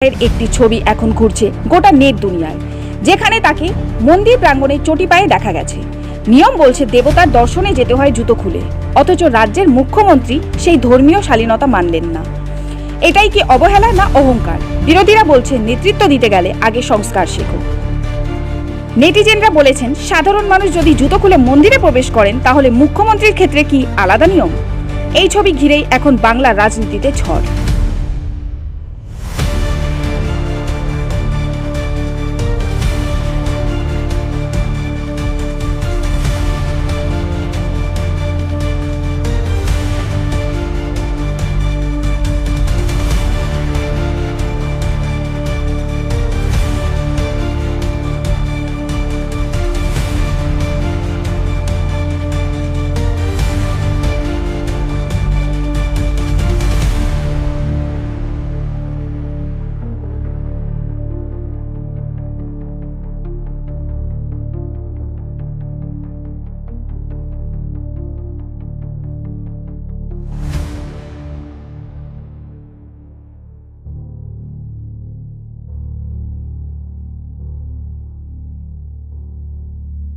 এর একটি ছবি এখন ঘুরছে গোটা নেট দুনিয়ায়, যেখানে তাকে মন্দির প্রাঙ্গণে চটি পায়ে দেখা গেছে। নিয়ম বলছে দেবতার দর্শনে যেতে হয় জুতো খুলে, অথচ রাজ্যের মুখ্যমন্ত্রী সেই ধর্মীয় শালীনতা মানলেন না। এটাই কি অবহেলা না অহংকার? বিরোধীরা বলছেন নেতৃত্ব দিতে গেলে আগে সংস্কার শেখো। নেটিজেনরা বলেছেন, সাধারণ মানুষ যদি জুতো খুলে মন্দিরে প্রবেশ করেন, তাহলে মুখ্যমন্ত্রীর ক্ষেত্রে কি আলাদা নিয়ম? এই ছবি ঘিরেই এখন বাংলার রাজনীতিতে ঝড়।